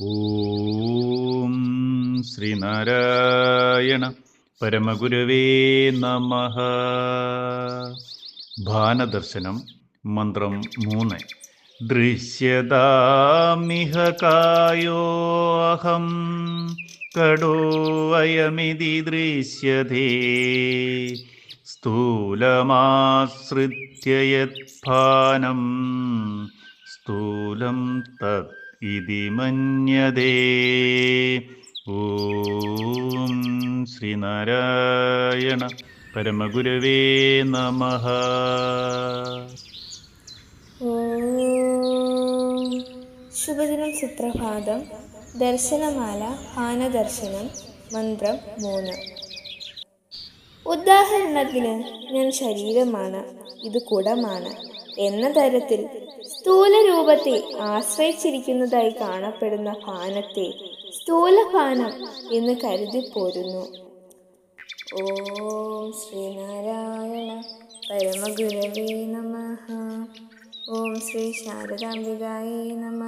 ഓം ശ്രീനാരായണ പരമഗുരുവേ നമ. ഭാനദർശനം മന്ത്രം മൂന്ന്. ദൃശ്യതാമിഹ കായോഹം കടോവയമിതി ദൃശ്യതേ. സ്ഥൂലമാശ്രിത്യ യത്ഭാനം. സ്ഥൂലം തത് ഇതി മന്യതേ ഓം ശ്രീനാരായണ പരമഗുരവേ നമ. ശുഭദിനം സുപ്രഭാതം. ദർശനമാല ഹാനദർശനം മന്ത്രം മൂന്ന്. ഉദാഹരണത്തിന് ഞാൻ ശരീരമാണ് ഇത് കുടമാണ് എന്ന തരത്തിൽ സ്ഥൂല രൂപത്തെ ആശ്രയിച്ചിരിക്കുന്നതായി കാണപ്പെടുന്ന ഭാനത്തെ സ്ഥൂലഭാനം എന്ന് കരുതിപ്പോരുന്നു. ഓം ശ്രീനാരായണ പരമഗുരവേ നമ. ഓം ശ്രീ ശാരദാംബികായേ നമ.